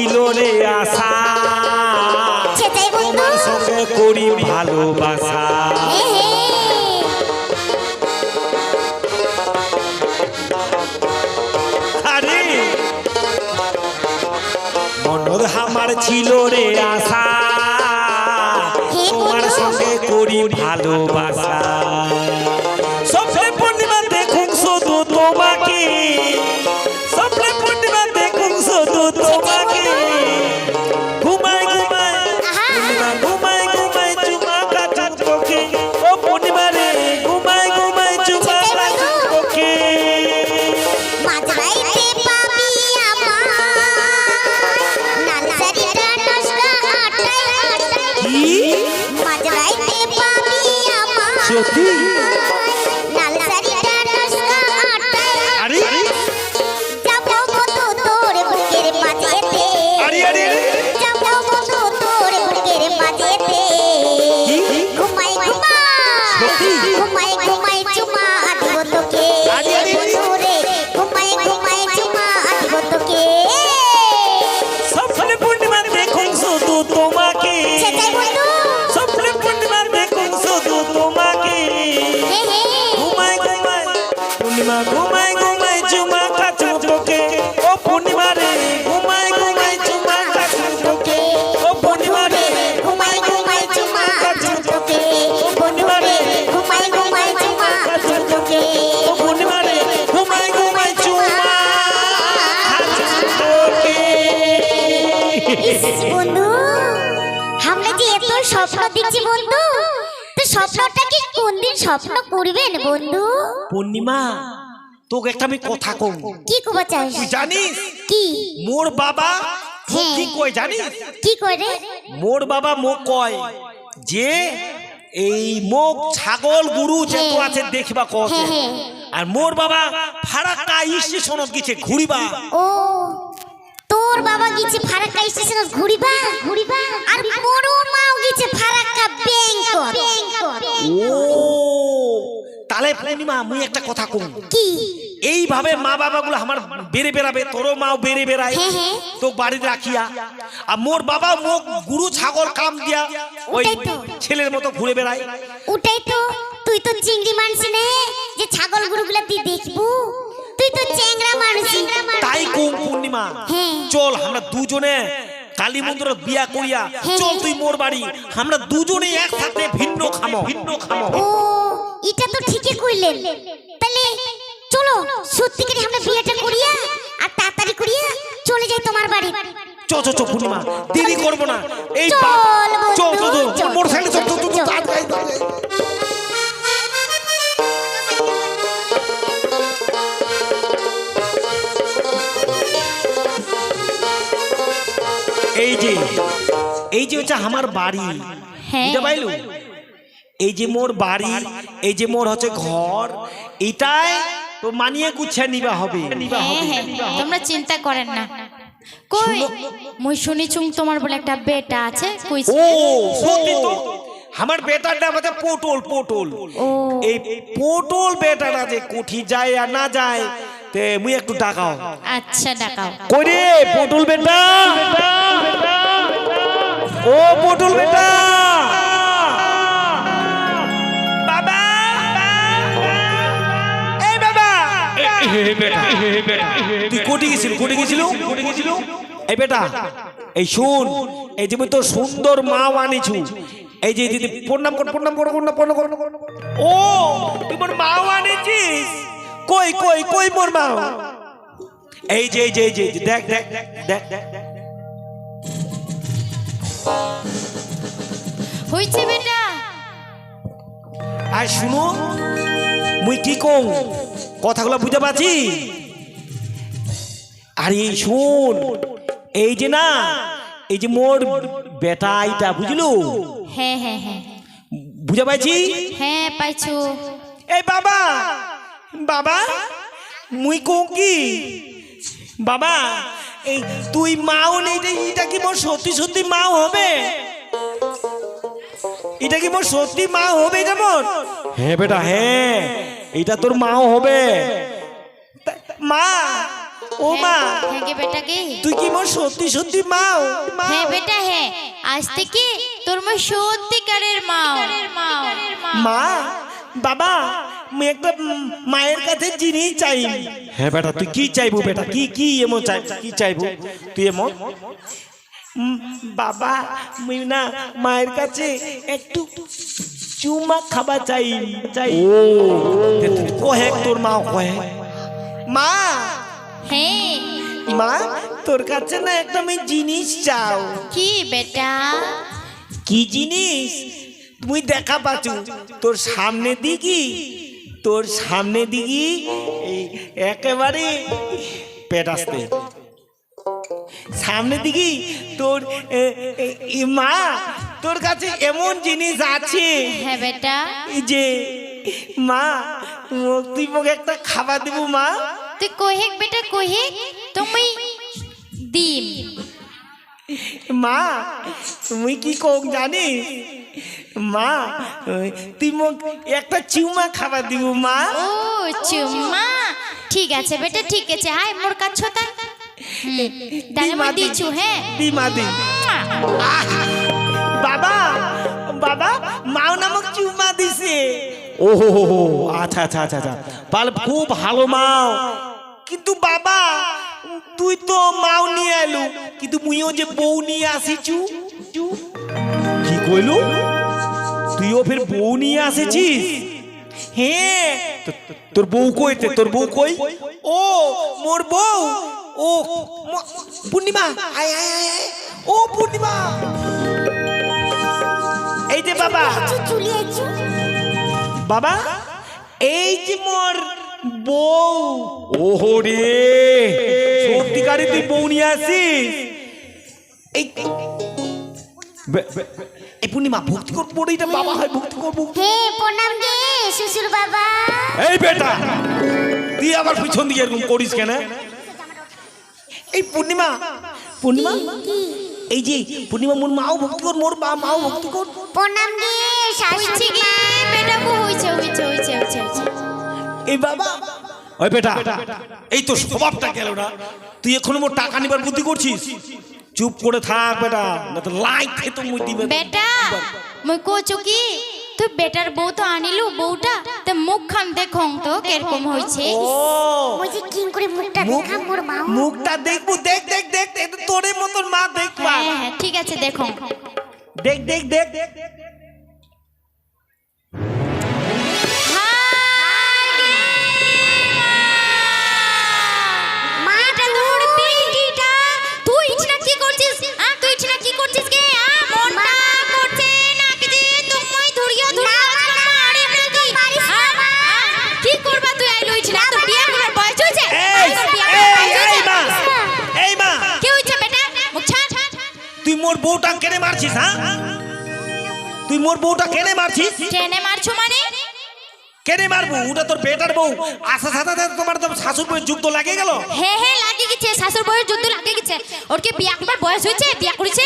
ছিল রে আশা। তোমার সঙ্গে করি ভালোবাসা। মনোর আমার ছিল রে আশা। তোমার। সঙ্গে করি ভালোবাসা। স্বপ্ন করবেন বন্ধু? পূর্ণিমা তোকে একটা আমি কথা কম কি কবা চাস? তুই জানিস? কি? মোর বাবা হ্যাঁ। কি কয় জানিস? কি কয় রে? মোর বাবা মোক কয় যে এই মোক ছাগল গরু যত হ্যাঁ। আছে দেখবা কত। হ্যাঁ। আর মোর বাবা ফারাক্কা স্টেশনত গেছে ঘুরিবা। ও তোর বাবা গেছে ফারাক্কা স্টেশনে ঘুরিবা? ঘুরিবা। আর মোর মাও গেছে ফারাক্কা ব্যাংকক ও তাহলে পূর্ণিমা মুই একটা কথা কম। কি? এইভাবে মা বাবা বাবাগুলো আমার বেড়ে বেড়াবে তোরও মাও বেড়ে বেড়ায়। হ্যাঁ, হ্যাঁ। তো বাড়িতে রাখিয়া। আর মোর বাবা মোক গুরু ছাগল কাম দিয়া ওই। ছেলের মতো ঘুরে বেড়ায়। ওটাই তো। তুই তো চিংড়ি মানুষ নে যে ছাগল গরুগুলা তুই দেখব। তুই তো চেংড়া মানুষ তাই কোন পূর্ণিমা। হ্যাঁ। চল আমরা দুজনে কালী মন্দির বিয়া করিয়া। চল তুই মোর বাড়ি। আমরা দুজনে একসাথে ভিন্ন খামো। ভিন্ন খামো এটা তো ঠিকই কইলেন তাহলে চলো সত্যিকারে আমরা বিয়েটা করিয়া আর তাড়াতাড়ি করিয়া চলে যাই তোমার বাড়ি চ চ চ পূর্ণিমা দেরি করব না এই চল, বা- বন্ধু, চল চল চল চল। মোটর সাইকেল চল চল চল, চল চল। তাড়াতাড়ি, তাড়াতাড়ি। এই যে এই যে হচ্ছে আমার বাড়ি হ্যাঁ। এই যে মোর বাড়ি এই যে মোর হচ্ছে ঘর এটাই তো মানিয়ে গুছিয়ে নিবা হবে। নিবা হ্যাঁ হবে হ্যাঁ তোমরা চিন্তা করেন না। কই? মুই শুনিছুম তোমার বলে একটা বেটা আছে কই ও সত্যি তো? আমার বেটাটা আমাদের পটল পটল। এই পটল বেটাটা যে কুঠি যায় আর না যায় তে মুই একটু ডাকাও। আচ্ছা ডাকাও। কই রে পটল বেটা? ও পটল বেটা! তুই কোটি গেছিল কোটি গেছিল? এই বেটা এই শুন এই যে তোর সুন্দর মাও আনিছু এই যে দিদি প্রণাম কর প্রণাম কর প্রণাম প্রণাম কর ও তুই মোর মাও আনিছিস কই কই কই মোর মাও এই যে এই যে এই যে দেখ দেখ দেখ দেখ দেখ হইছে বেটা। আর শুনো মুই কি কম কথাগুলো বুঝতে পারছি? আরে শুন এই যে না এই যে মোর বেটা এইটা বুঝলু? হ্যাঁ হ্যাঁ হ্যাঁ। বুঝে পাইছি? হ্যাঁ পাইছো। এই বাবা বাবা মুই কম কি? বাবা এই তুই মাও নেই এটা কি মোর সত্যি সত্যি মাও হবে? এটা কি মোর সত্যি মা হবে মোর হ্যাঁ বেটা হ্যাঁ। এটা তোর মাও হবে। মা ও মা হ্যাঁ গে বেটাকে তুই কি মোর সত্যি সত্যি মাও? হ্যাঁ বেটা হ্যাঁ। আজ থেকে তোর মা সত্যিকারের মা মা বাবা আমি একটা মায়ের কাছে জিনিস চাই। হ্যাঁ বেটা তুই কি চাইব বেটা? কি কি এমন চাই কি চাইব? তুই এমন? বাবা আমি না মায়ের কাছে একটু চুমা খাবা চাই চাই। ও। কহে তোর মা কহে। মা! হ্যাঁ মা তোর কাছে না একটা আমি জিনিস চাও। কি বেটা? কি জিনিস? তুই দেখা পাচ্ছু তোর সামনে দিকি তোর সামনে দিকি একেবারে পেট আসতে। সামনে দিকি তোর মা তোর কাছে এমন জিনিস আছে হ্যাঁ বেটা। যে মা তুই মোক একটা খাবার দিব মা। তুই কহেক বেটা কহেক তুমি দিম মা তুমি কি কোক জানিস? মা তুই মোক একটা চিউমা খাবার দিব মা। ও চুম্মা ঠিক আছে বেটা ঠিক আছে। হাই মোর কাছ হ্যাঁ দি বাবা বাবা মাও নামক চুমা দিছে। ও হো হো। হো আচ্ছা আচ্ছা আচ্ছা আচ্ছা। তাহলে খুব ভালো মাও। কিন্তু বাবা তুই তো মাও নিয়ে এলু। কিন্তু মুইও যে বউ নিয়ে আসিছু কি কইলু? তুইও ফের বউ নিয়ে আসেছিস? হ্যাঁ। তোর বউ কইতে তোর বউ কই? ও মোর বউ। ও পূর্ণিমা আয় আয় আয়। ও পূর্ণিমা। এই যে বাবা। বাবা এই যে মোর বউ। ওহো রে সত্যিকারে তুই বউ নিয়ে আসিস? এই এই পূর্ণিমা ভক্তি কর পড়ে এটা বাবা হয় ভক্তি কর ভক্তি হে প্রণাম গে শ্বশুর বাবা এই বেটা তুই আবার পিছন দিকে এরকম করিস কেন? এই পূর্ণিমা। পূর্ণিমা? এই যে পূর্ণিমা মোর মাও ভক্তি কর মোর বা মাও ভক্তি কর। প্রণাম গে হইছে শাশুড়ি কি বেটা বউ হইছে হইছে হইছে হইছে। এই বাবা। ওই বেটা। এই তো স্বভাবটা গেল না। তুই এখন মোর টাকা নিবার বুদ্ধি করছিস? চুপ করে থাক বেটা না তো লাইট খেতে মুই দিবে। বেটা মই কোচু কি তুই বেটার বউ তো আনিলু বউটা তো মুখ খান দেখং তো কীরকম হইছে। ও। ওই যে কিং করে মুখটা মুখ- দেখা মোর মা মুখটা দেখব দেখ দেখ দেখ তোরে মতন মা দেখবা। হ্যাঁ হ্যাঁ ঠিক আছে দেখো দেখ দেখ দেখ দেখ। মোর বউটা কেনে মারছিস হ্যাঁ? তুই মোর বউটা কেনে মারছিস? ট্রেনে মারছো মানে? কেনে মারবো ওটা তোর বেটার বউ। আশা সাথে সাথে তোমার তো শাশুর বউয়ের যুদ্ধ লাগে গেল? হে হে লাগে গেছে শাশুর বয়স যুদ্ধ লাগে গেছে। ওর কি বিয়া করার বয়স হয়েছে? বিয়া করেছে?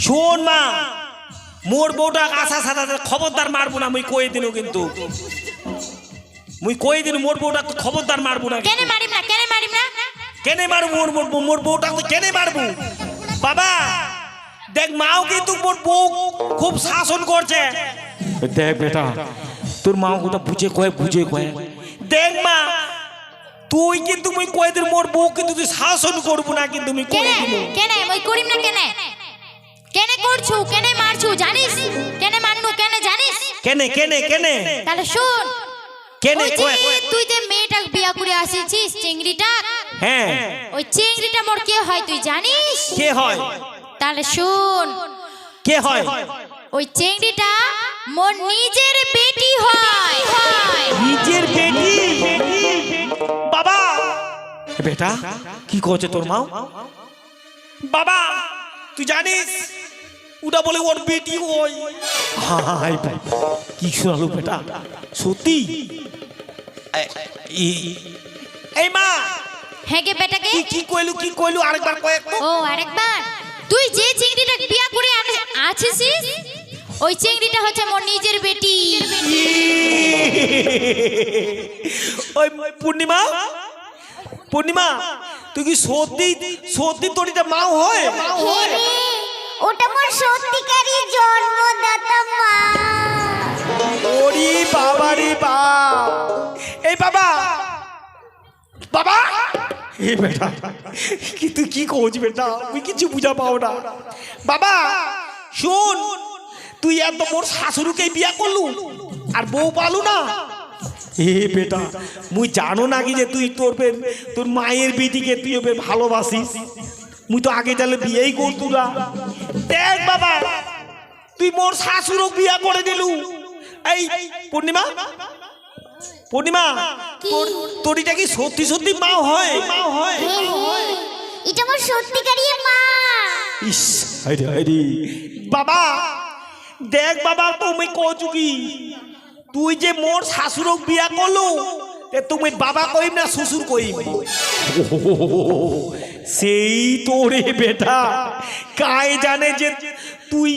শোন মা মোর বউটা আশা সাথে সাথে খবরদার মারবো না মুই কয়ে দিনু কিন্তু। মুই কয়ে দিনু মোর বউটা খবরদার মারবো না কেনে মারিম না কেনে মারিম না? কেনে মারবো মোর মোর বউ- মোর বউটা কেনে মারবো? বাবা দেখ মাও কিন্তু মোর বউ খুব শাসন করছে। দেখ বেটা তোর মা ওটা বুঝে কয়ে বুঝে কয়ে। দেখ মা তুই কিন্তু মুই কয়ে দিন মোর বউ কিন্তু তুই শাসন করব না কিন্তু মুই কেনে দিনু কেনে মই করিম না কেনে? কেনে করছু কেনে মারছু জানিস? কেনে মারনু কেনে জানিস? কেনে কেনে কেনে? তাহলে শুন কেনে কয়ে তুই যে মেয়েটা বিয়া করে আসিছিস চিংড়িটা হ্যাঁ। ওই চিংড়িটা মোর কে হয় তুই জানিস? কে হয়? তাহলে শুন। কে হয়? ওই চিংড়িটা মোর নিজের বেটি হয়। নিজের বেটি? বাবা! বেটা কি করছে তোর মা? বাবা তুই জানিস? ওটা বলে ওর বেটি ওই। হাই ভাই কি শোনালো বেটা? সত্যি? এই মা! হ্যাঁ গে বেটাকে? কি কি কইলু কি কইলু? আরেকবার কয়েক ও আরেকবার? তুই যে চিংড়িটা বিয়া করে আন- আছিস? ওই চিংড়িটা হচ্ছে মোর নিজের বেটি। ওই পূর্ণিমা পূর্ণিমা তুই কি সত্যি সত্যি তোর এটা মাও হয়? হে ওটা মোর সত্যিকারই জন্মদাতা মা। ওরে বাবা রে বাপ। এই বাবা বাবা! এ বেটা, কি তুই কি কোচ বেটা? তুই কিছু বুঝা পাও না। বাবা, শোন, তুই এত মোর শাশুড়িকে বিয়া করলু আর বউ পালু না? এ বেটা, মুই জানো নাকি যে তুই তোর তোর মায়ের বেটিকে তুই ওকে ভালোবাসিস? মুই তো আগে তাহলে বিয়েই করতু না। দেখ বাবা, তুই মোর শাশুড়ক বিয়া করে দিলু। এই, পূর্ণিমা পূর্ণিমা? তোর তোর কি সত্যি সত্যি মা হয়? মা হয়। হে হে, এটা মোর সত্যিকারই মা। ইস হায়রে হায়রে বাবা দেখ বাবা তুমি কচু কি তুই যে মোর শাশুড়ক বিয়া করলু তে তুমি বাবা কইম না শ্বশুর কইম? সেই তোরে বেটা কায় জানে যে তুই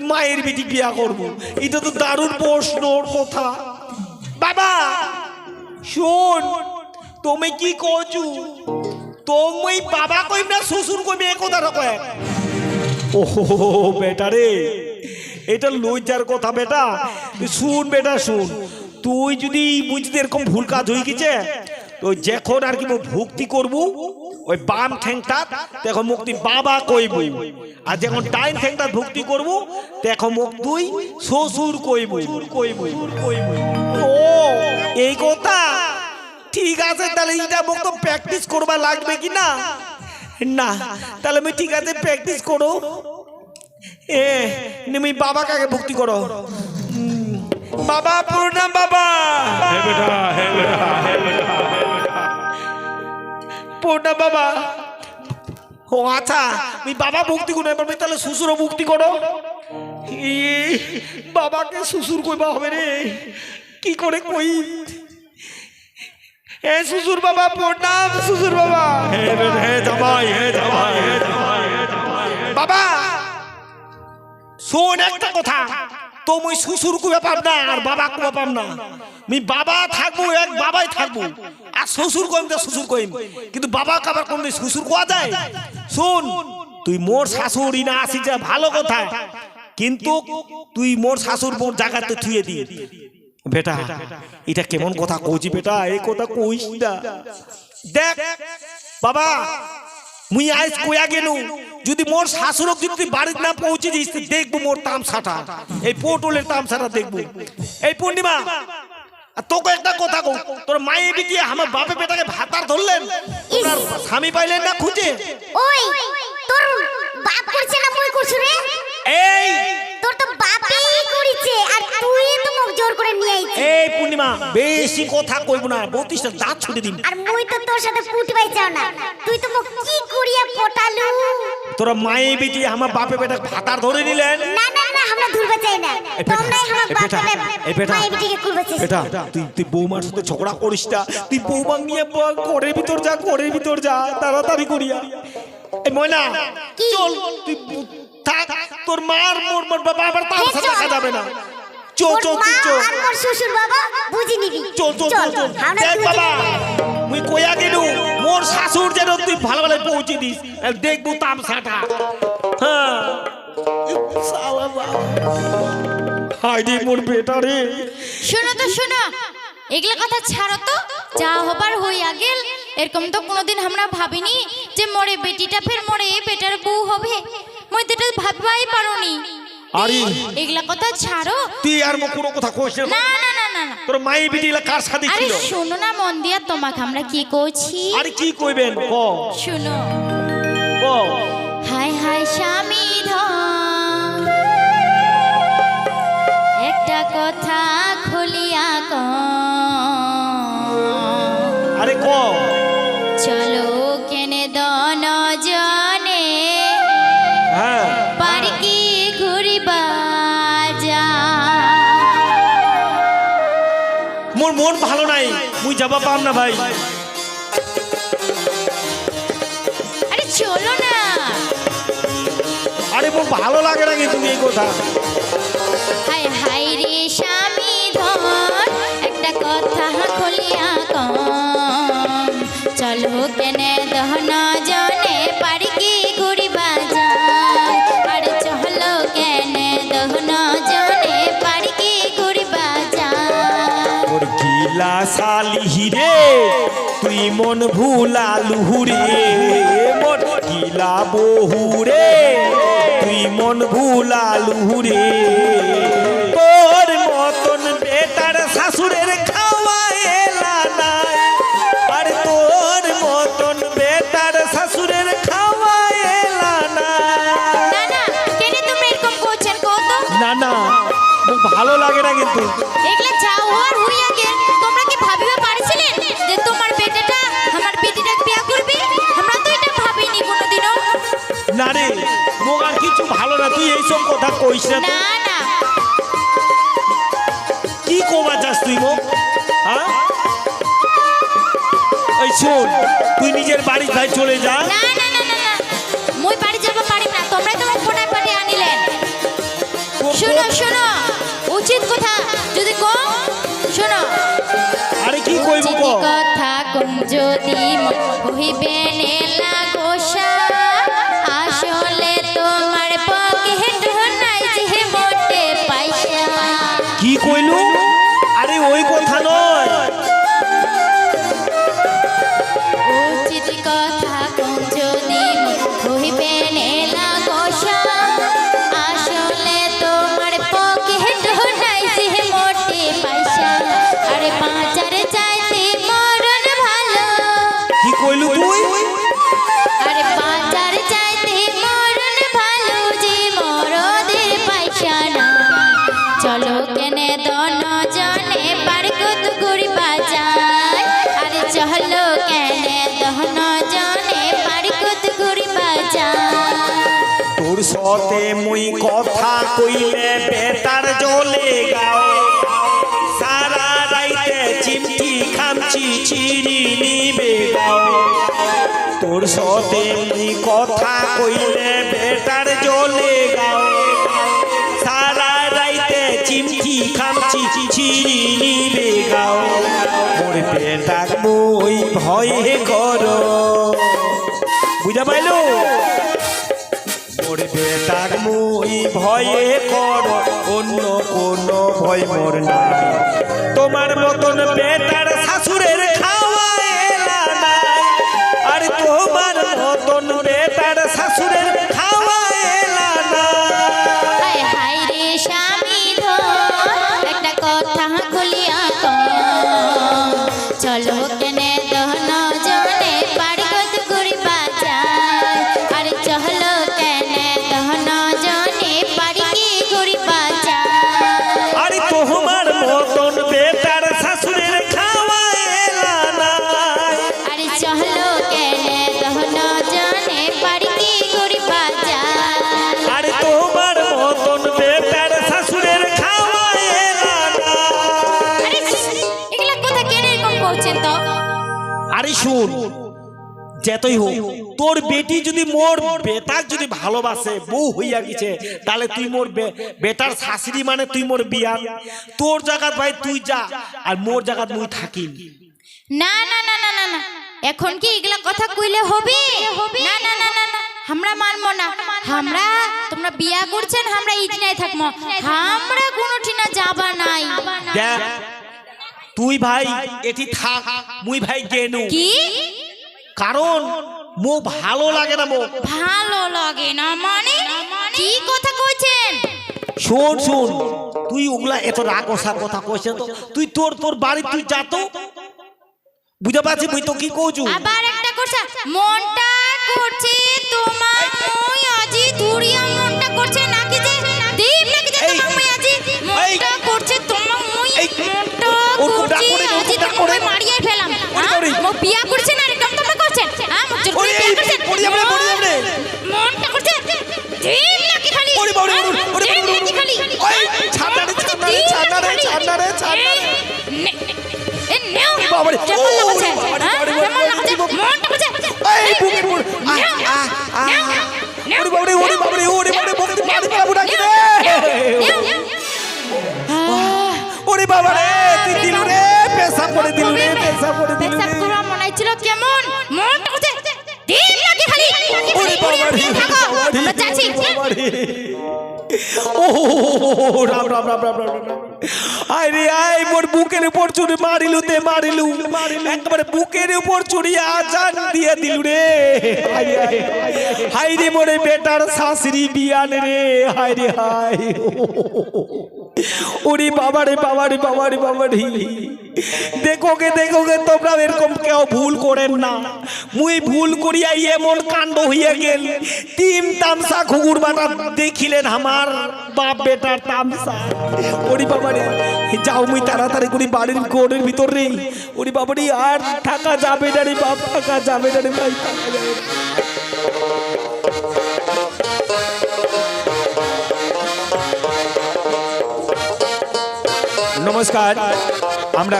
মায়ের বেটি বিয়া করব? এটা তো দারুণ প্রশ্নর কথা। বাবা শোন তুমি কি কচু তুমি বাবা কইম না শ্বশুর কইম এ কথা রকম ও বেটা রে এটা লজ্জার কথা বেটা। শুন বেটা শুন। তুই যদি বুঝতে এরকম ভুল কাজ হয়ে গেছে তো যখন আর কি ভক্তি করব ওই বাম ঠ্যাংটা তখন মুক্তি বাবা কইব। আর যখন ডাইন ঠ্যাংটা ভক্তি করব তখন মুখ তুই শ্বশুর কইব। কইব কইব। ও এই ঠিক আছে তাহলে এটা তো প্র্যাকটিস করবা লাগবে কি না? না তাহলে আমি ঠিক আছে প্র্যাকটিস করো। এ তুমি বাবা কাকে ভক্তি করো? বাবা প্রণাম বাবা। প্রণাম বাবা। ও আচ্ছা তুমি বাবা ভক্তি করো এবার তাহলে শ্বশুরও ভক্তি করো। ই, বাবাকে শ্বশুর কইবা হবে রে। কি করে কই? হে শ্বশুর বাবা প্রণাম শ্বশুর বাবা। হে জামাই হে জামাই হে জামাই বাবা শোন একটা কথা। তুমি শ্বশুর কুবে পাব না আর বাবা পাব না। আমি বাবা থাকব এক বাবাই থাকব। আর শ্বশুর কইম তো শ্বশুর কইম। কিন্তু বাবা কাবার কোন শ্বশুর কোয়া যায়? শোন তুই মোর শাশুড়ি না আসি যা ভালো কথা। কিন্তু তুই মোর শাশুর মোর জায়গাতে থুয়ে দি। বেটা এটা কেমন কথা কইছি বেটা? এই কথা কইস না। দেখ বাবা মুই আজ কইয়া গেলু যদি মোর শাশুড়ক যদি তুই বাড়িতে না পৌঁছে দিস দেখব মোর তামসাটা। এই পোটলের তামসাটা দেখব। এই পূর্ণিমা আর তোকে একটা কথা কও তোর মায়ে বিটি আমার বাপে বেটাকে ভাতার ধরলেন? ওনার স্বামী পাইলেন না খুঁজে? ওই তোর বাপ করছে না মুই করছু রে? এই তোর তো বাপই করিছে আর তুই তো মুখ জোর করে নিয়ে আইছিস। এই পূর্ণিমা বেশি কথা কইব না বত্রিশটা দাঁত ছুটে দিন আর মুই তো তোর সাথে ফুটবাই চাও না তুই তো মুখ কি করিয়া পটালু? তোরা মায়ে বিটি আমার বাপে বেটা ভাতার ধরে নিলেন? না না না আমরা ধরবে চাই না। তোমরাই আমার এই বেটা, বাপকে এই বেটা। বিটিকে তুই তুই বৌমার সাথে ঝগড়া করিস না তুই বৌমা নিয়ে ঘরের ভিতর যা ঘরের ভিতর যা তাড়াতাড়ি করিয়া। এই ময়না? চল তুই থাক তোর মার মোর মোর বাবা আবার তার হ্যাঁ, সাথে দেখা যাবে না। চল মা তুই চল। আর শ্বশুর বাবা বুঝি নিবি। চল চল চল আমরা দেখ বাবা মুই কইয়া গেলু মোর শাশুর যেন তুই ভালো ভালো পৌঁছে দিস। আর দেখব হ্যাঁ। শালা বাবা। হায় রে মোর বেটা রে। শোনো তো শোনো। এগুলা কথা ছাড়ো তো। যা হবার হইয়া গেল। এরকম তো কোনোদিন আমরা ভাবিনি যে মোরে বেটিটা ফের মোরে বেটার বউ হবে। মই তো এটা ভাববাই পারোনি আরে। এগুলা কথা ছাড়ো তুই আর মো কোনো কথা কইস না না না না না। তোর মাই কার সাথে আরে ছিল? শোনো না মন দিয়া তোমাকে আমরা কি করছি আরে কি কইবেন ক। শোনো। ক। হায় হায় স্বামী ধন। একটা কথা খুলিয়া ক আরে ক। মুই যাবা পাম না ভাই। আরে চলো না। আরে মোর ভালো লাগে না কিন্তু এই কথা? হায় হায় রে স্বামী ধন একটা কথা খুলিয়া কম চলো কেনে দহনা জনে পারি কি? গিলা সালিহি রে তুই মন ভুলালু রে মন গিলা বহু রে তুই মন ভুলালু রে তোর মতন বেটার শাশুড়ের খাওয়া এলা নাই। আর তোর মতন বেটার শাশুড়ের খাওয়া এলা নাই। না না ভালো লাগে না কিন্তু। এগুলা যাও হইয়া গেল তোমরা কি ভাবিবে পারছিলেন যে তোমার বেটাটা আমার বেটিটা বিয়া করবে? আমরা তো এটা ভাবিনি কোনোদিনও। না রে মোক আর কিছু ভালো না তুই এইসব কথা কইস না না না। কি কমা চাস তুই মোক হ্যাঁ এই শোন তুই নিজের বাড়ি ভাই চলে যা। না না না না না। মুই বাড়ি যাব পারি না তোমরা তোমার ফোনে পাঠিয়ে আনিলেন শোনো শোনো উচিত কথা যদি কম উচিত কথা কম যদি কহিবে নেলা গোসা চলো কেনে দহন জনে পার্কত ঘুরি বাজার তোর সতে মুই কথা কইলে বেটার জলে গাও সারা রাইতে চিমটি খামচি চিরি নিবে গাও তোর সতে মুই কথা কইলে বেটার জলে গাও সারা রাইতে চিমটি খামচি গাও বেটাক মুই ভয়ে কর। বুঝা পাইলো? মোর বেটাক মুই ভয়ে কর। অন্য কোন ভয় মোর নাই। তোমার মতন বেটার শুন যেতই হোক তোর বেটি যদি মোর বেটাক যদি ভালোবাসে বউ হইয়া গেছে তাহলে তুই মোর বেটার শাশুড়ি মানে তুই মোর বিয়া। তোর জায়গাত ভাই তুই যা আর মোর জায়গাত মুই থাকি। না না না না না না। এখন কি এগুলা কথা কইলে হবে? না না না না না। আমরা মানবো না। আমরা তোমরা বিয়া করছেন আমরা ইজনায় থাকব আমরা কোনো ঠিনা যাবা নাই। দেখ তুই ভাই এটি থাক মুই ভাই গেনু কি? কারণ মো ভালো লাগে না মো ভালো লাগে না মানে? কি কথা কইছেন? শোন শোন তুই ওগুলা এত রাগ ওসা কথা কইছে তো। তুই তোর তোর বাড়ি তুই যা তো। বুঝতে পারছি মুই তো কি কইছু? আবার একটা করছে মনটা করছে তোমার মই আজি ধুরিয়া মনটা করছে নাকি যে? দেব নাকি যে তোমার মই আজি মনটা করছে না এরকম তোমরা করছেন হ্যাঁ মুখ জোর করে ওরে, বিয়া এই, করছেন পড়ি যাবে, পড়ি যাবে। মনটা করছে। দেব নাকি খালি? ওরে বাবারে, হ্যাঁ? ওরে, ওরে নাকি খালি? ওই, ছাড়না রে, ছাড়না রে, ছাড়না রে, ছাড়না রে, ছাড়না রে। এ নেও। বাবারে, কেমন লাগছে। কেমন লাগছে। মনটা করছে। এই, বুকে আহ, আহ। নেও, নেও, ওরে বাবারে, রাম রাম রাম রাম রাম রাম। আয় মোর বুকের উপর চুরি মারিলু তে মারিলু। একবারে বুকের উপর চুরি আজান দিয়ে দিলু রে। হায় রে, মোরে বেটার শাশুড়ি বিয়ান রে। হায় রে হায়। ওরে বাবারে বাবারে বাবারে বাবারে। দেখোগে দেখোগে, তোমরা এরকম কেউ ভুল করেন না। মুই ভুল করিয়া এমন কাণ্ড হইয়া গেল। তিন তামসা খুগুর বাটা দেখিলেন আমার বাপ বেটার তামসা। ওরে বাবারে, যাও মুই তাড়াতাড়ি করি বাড়ির কোণের ভিতর। রে ওরে বাবারে, আর থাকা যাবে না রে বাপ, থাকা যাবে না রে ভাই। নমস্কার, আমরা